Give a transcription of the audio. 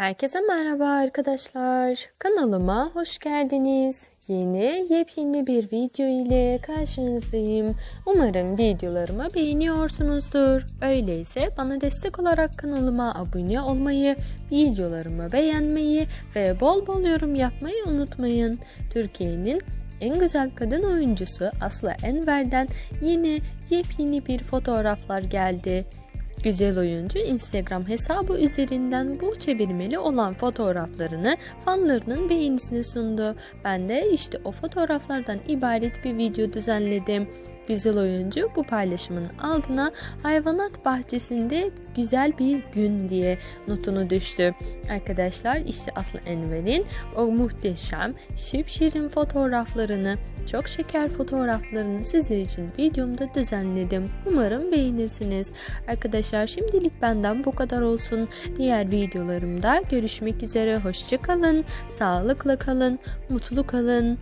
Herkese merhaba arkadaşlar. Kanalıma hoş geldiniz. Yeni yepyeni bir video ile karşınızdayım. Umarım videolarımı beğeniyorsunuzdur. Öyleyse bana destek olarak kanalıma abone olmayı, videolarımı beğenmeyi ve bol bol yorum yapmayı unutmayın. Türkiye'nin en güzel kadın oyuncusu Aslı Enver'den yeni yepyeni bir fotoğraflar geldi. Güzel oyuncu Instagram hesabı üzerinden bu çevirmeli olan fotoğraflarını fanlarının beğenisine sundu. Ben de işte o fotoğraflardan ibaret bir video düzenledim. Güzel oyuncu bu paylaşımın altına hayvanat bahçesinde güzel bir gün diye notunu düştü. Arkadaşlar işte Aslı Enver'in o muhteşem şipşirin fotoğraflarını çok şeker fotoğraflarını sizler için videomda düzenledim. Umarım beğenirsiniz. Arkadaşlar şimdilik benden bu kadar olsun. Diğer videolarımda görüşmek üzere. Hoşçakalın. Sağlıkla kalın. Mutlu kalın.